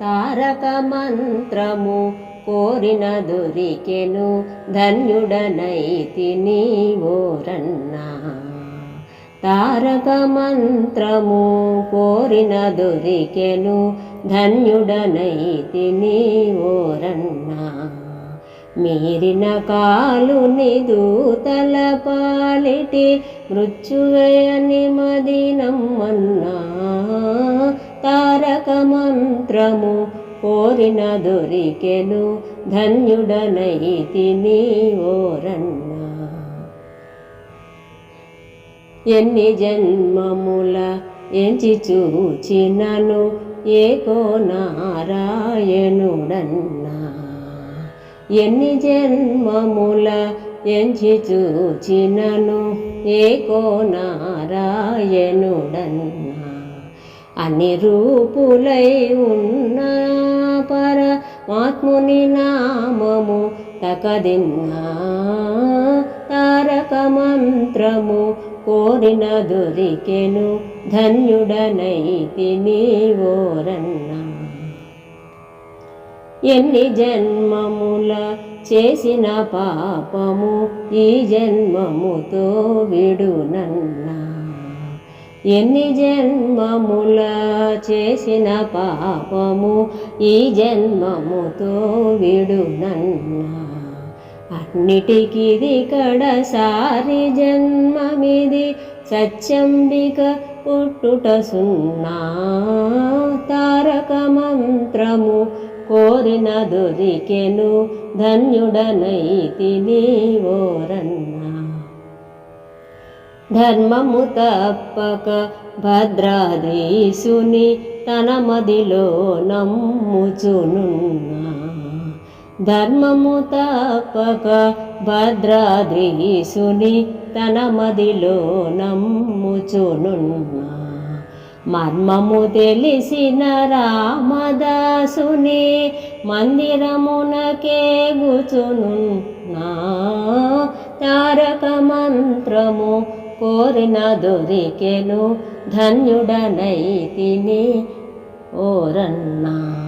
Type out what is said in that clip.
తారక మంత్రము కోరిన దొరికెను ధన్యుడనైతిని ఓరన్నా. తారక మంత్రము కోరిన దొరికెను ధన్యుడనైతి ఓరన్నా. మీరిన కాలుని దూతల పాలిటి మృత్యువేయని మదినమ్మన్నా తారక మంత్రము కోరిన దొరికెను ధన్యుడనైతి ఓరన్న ఎన్ని జన్మముల ఎంచి చూచినను ఏకో నారాయణుడన్నా ఎన్ని జన్మముల ఎంచి చూచినను ఏకో నారాయణుడన్నా అన్ని రూపులై ఉన్న పరమాత్ముని నామము తకదిన్నా తారక మంత్రము కోరిన దొరికెను ధన్యుడనైతి ఓరన్నా ఎన్ని జన్మముల చేసిన పాపము ఈ జన్మముతో విడునన్నా. ఎన్ని జన్మముల చేసిన పాపము ఈ జన్మముతో విడునన్నా. అన్నిటికిది కడసారి జన్మమిది సత్యంబిక పుట్టుట సున్నా. తారక మంత్రము కోరిన దొరికెను ధన్యుడనైతిని ఓరన్నా. ధర్మము తప్పక భద్రాద్రీసుని తన మదిలో నమ్ముచునున్నా. ధర్మము తప్పక భద్రాద్రీసుని తన మదిలో నమ్ముచునున్నా. మర్మము తెలిసిన రామదాసుని మందిరమునకే గుచునున్నా తారక మంత్రము కోరిన దొరికెను ధన్యుడనైతిని ఓరన్నా.